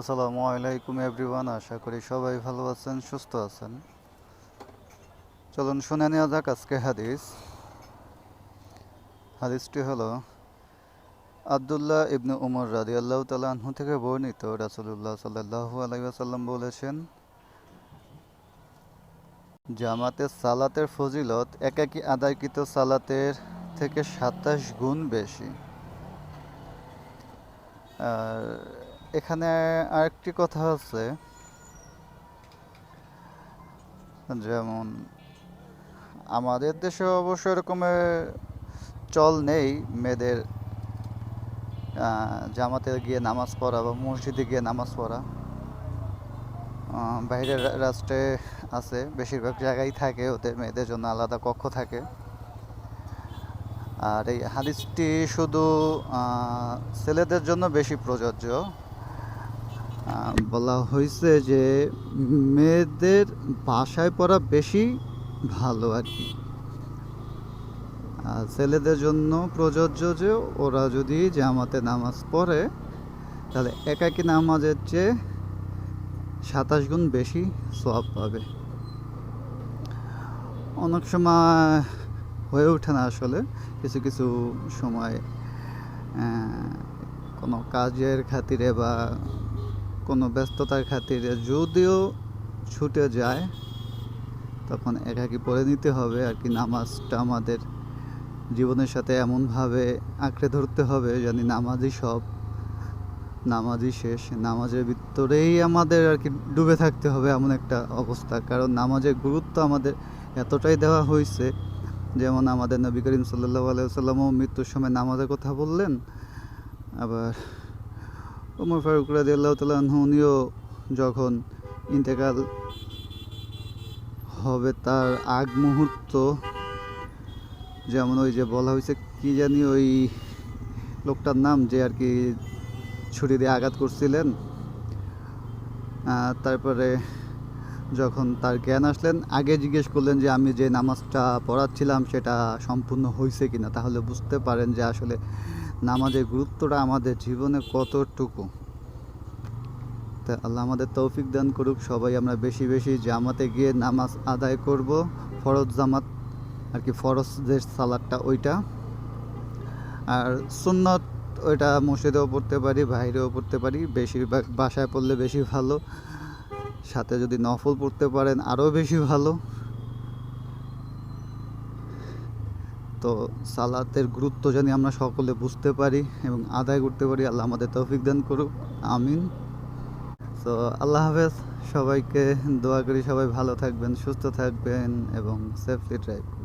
আসসালামু আলাইকুম এভরিওয়ান, আশা করি সবাই ভালো আছেন, সুস্থ আছেন। চলুন শুনে নেওয়া যাক আজকে হাদিস। হাদিসটি হলো আবদুল্লাহ ইবনু উমর রাদি আল্লাহ তালাহু থেকে বর্ণিত। রাসুলুল্লাহ সাল্লাহু আলাইসাল্লাম বলেছেন, জামাতে সালাতের ফজিলত একাকী আদায়কৃত সালাতের থেকে সাতাশ গুণ বেশি। আর এখানে আরেকটি কথা আছে। যেমন, আমাদের দেশে অবশ্য এরকমের চল নেই মেয়েদের জামাতে গিয়ে নামাজ পড়া বা মসজিদে গিয়ে নামাজ পড়া। বাইরের রাষ্ট্রে আছে, বেশিরভাগ জায়গায় থাকে ওদের মেয়েদের জন্য আলাদা কক্ষ থাকে। আর এই হাদিসটি শুধু ছেলেদের জন্য বেশি প্রযোজ্য। বলা হয়েছে যে মেয়েদের বাসায় পড়া বেশি ভালো আর কি। ছেলেদের জন্য প্রযোজ্য যে ওরা যদি জামাতে নামাজ পড়ে, তাহলে একাকী নামাজের চেয়ে সাতাশ গুণ বেশি সওয়াব পাবে। অনেক সময় হয়ে ওঠে না আসলে, কিছু কিছু সময় কোনো কাজের খাতিরে বা কোনো ব্যস্ততার খাতিরে যদিও ছুটে যায়, তখন একাকি পড়ে নিতে হবে আর কি নামাজটা আমাদের জীবনের সাথে এমনভাবে আঁকড়ে ধরতে হবে জানি নামাজই সব, নামাজই শেষ, নামাজের ভিতরেই আমাদের আর কি ডুবে থাকতে হবে এমন একটা অবস্থা। কারণ নামাজের গুরুত্ব আমাদের এতটাই দেওয়া হয়েছে, যেমন আমাদের নবী করিম সাল্লাহ আলাইসাল্লামও মৃত্যুর সময় নামাজের কথা বললেন, আবার ওমর ফারুক রাজি আল্লাহ তালু উনিও যখন ইন্তেকাল হবে তার আগ মুহূর্ত, যেমন ওই যে বলা হয়েছে, কি জানি ওই লোকটার নাম যে আর কি ছুরি দিয়ে আঘাত করছিলেন তারপরে যখন তার জ্ঞান আসলেন, আগে জিজ্ঞেস করলেন যে আমি যে নামাজটা পড়াচ্ছিলাম সেটা সম্পূর্ণ হয়েছে কিনা, তাহলে বুঝতে পারেন যে আসলে নামাজের গুরুত্বটা আমাদের জীবনে কতটুকু? তা আল্লাহ আমাদের তৌফিক দান করুক, সবাই আমরা বেশি বেশি জামাতে গিয়ে নামাজ আদায় করব, ফরজ জামাত, আর কি ফরজ যে সালাদটা ওইটা। আর সুন্নত ওইটা মসজিদেও পড়তে পারি, বাইরেও পড়তে পারি, বেশিরভাগ বাসায় পড়লে বেশি ভালো, সাথে যদি নফল পড়তে পারেন আরও বেশি ভালো। তো সালাতের গুরুত্ব জানি আমরা সকলে বুঝতে পারি এবং আদায় করতে পারি। আল্লাহ আমাদের তৌফিক দান করুক। আমিন। তো আল্লাহ হাফেজ, সবাইকে দোয়া করি সবাই ভালো থাকবেন, সুস্থ থাকবেন এবং সেফলি ড্রাইভ